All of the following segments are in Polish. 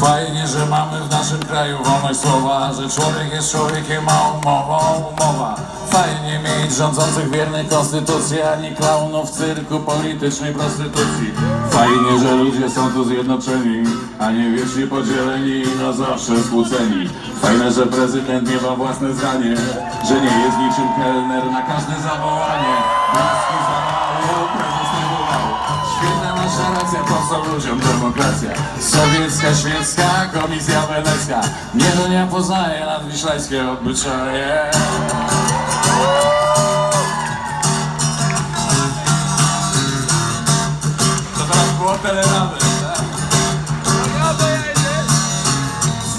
Fajnie, że mamy w naszym kraju wolność słowa, że człowiek jest człowiekiem, a umowa, mieć rządzących wiernych konstytucji, a nie klaunów cyrku politycznej prostytucji. Fajnie, że ludzie są tu zjednoczeni, a nie wiecznie podzieleni i na zawsze skłóceni. Fajne, że prezydent nie ma własne zdanie, że nie jest niczym kelner na każde zawołanie. Bliski za mało, prezes nasza racja, po ludziom demokracja? Sowiecka, świecka, komisja wenecka. Nie do nie poznaje nadwiślańskie obyczaje.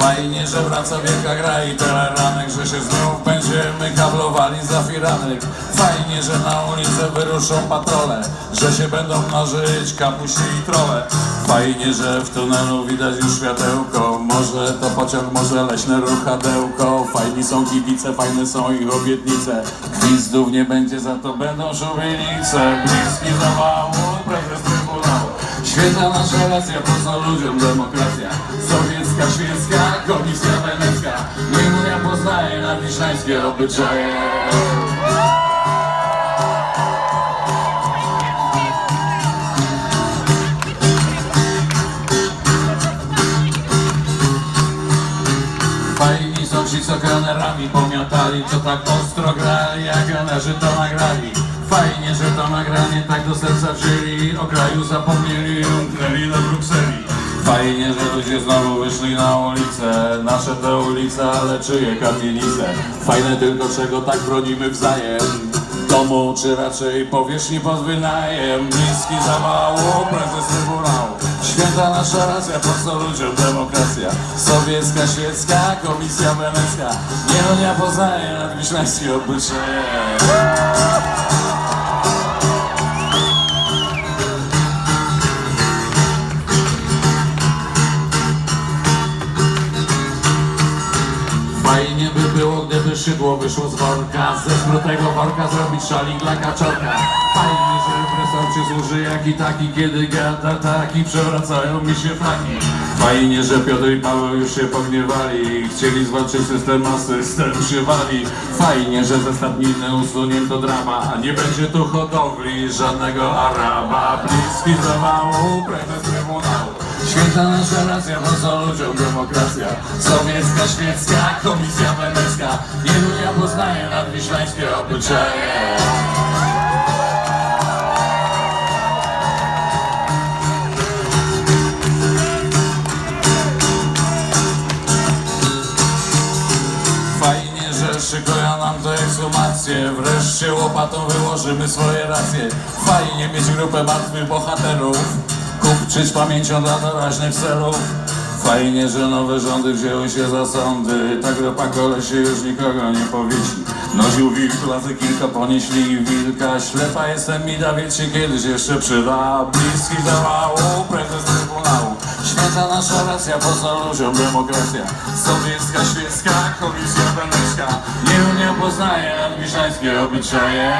Fajnie, że wraca wielka gra i teleranek, że się znów będziemy kablowali za firanek. Fajnie, że na ulicę wyruszą patrole, że się będą mnożyć kapuści i trole. Fajnie, że w tunelu widać już światełko, może to pociąg, może leśne ruchadełko. Fajni są kibice, fajne są ich obietnice. Gwizdów nie będzie, za to będą szubienice. Bliski zawału, prezes trybunału. Świetna nasza racja, po ludziom demokracja? Sowiecka, świecka, komisja wenecka. Niech ja poznaje nadwiślańskie obyczaje. Fajni są ci, co krenerami pomiatali, co tak ostro grali, jak trenerzy to nagrali. Fajnie, że to nagranie tak do serca wzięli, o kraju zapomnieli umknęli do Brukseli. Fajnie, że ludzie znowu wyszli na ulicę, nasze te ulice, ale czyje kamienice. Fajne tylko, czego tak bronimy wzajem. Domu, czy raczej powierzchni pod wynajem Bliski zawału, prezes trybunału. Święta nasza racja, po co ludziom demokracja? Sowiecka, świecka, komisja wenecka. Nie no, ja poznaję nadwiślańskie obyczaje szydło wyszło z worka. Ze smrutego worka zrobić szalik dla kaczorka. Fajnie, że w resorcie służy jak i taki Kiedy gada taki, przewracają mi się flaki. Fajnie, że Piotr i Paweł już się pogniewali. Chcieli zwalczyć system, a system przywali Fajnie, że ze stadniny usunięto drama A nie będzie tu hodowli żadnego Araba. Bliski zawału, prezes trybunału Święta nasza racja, po co ludziom demokracja. Sowiecka, świecka, komisja wenecka. Ja poznaje nadwiślańskie obyczaje Fajnie, że szykują nam to ekshumację Wreszcie łopatą wyłożymy swoje racje. Fajnie mieć grupę martwych bohaterów Kupczyć pamięcią dla doraźnych celów? Fajnie, że nowe rządy wzięły się za sądy. Ta grupa kolesie już nikogo nie powieci Nosił wilk, lazy kilka ponieśli wilka. Ślepa jestem i da wiecie kiedyś jeszcze przyda. Bliski zawału, prezes trybunału. Święta nasza racja, po co ludziom demokracja. Sowiecka, świecka, komisja wenecka. Nie nie poznaje nadwiślańskie obyczaje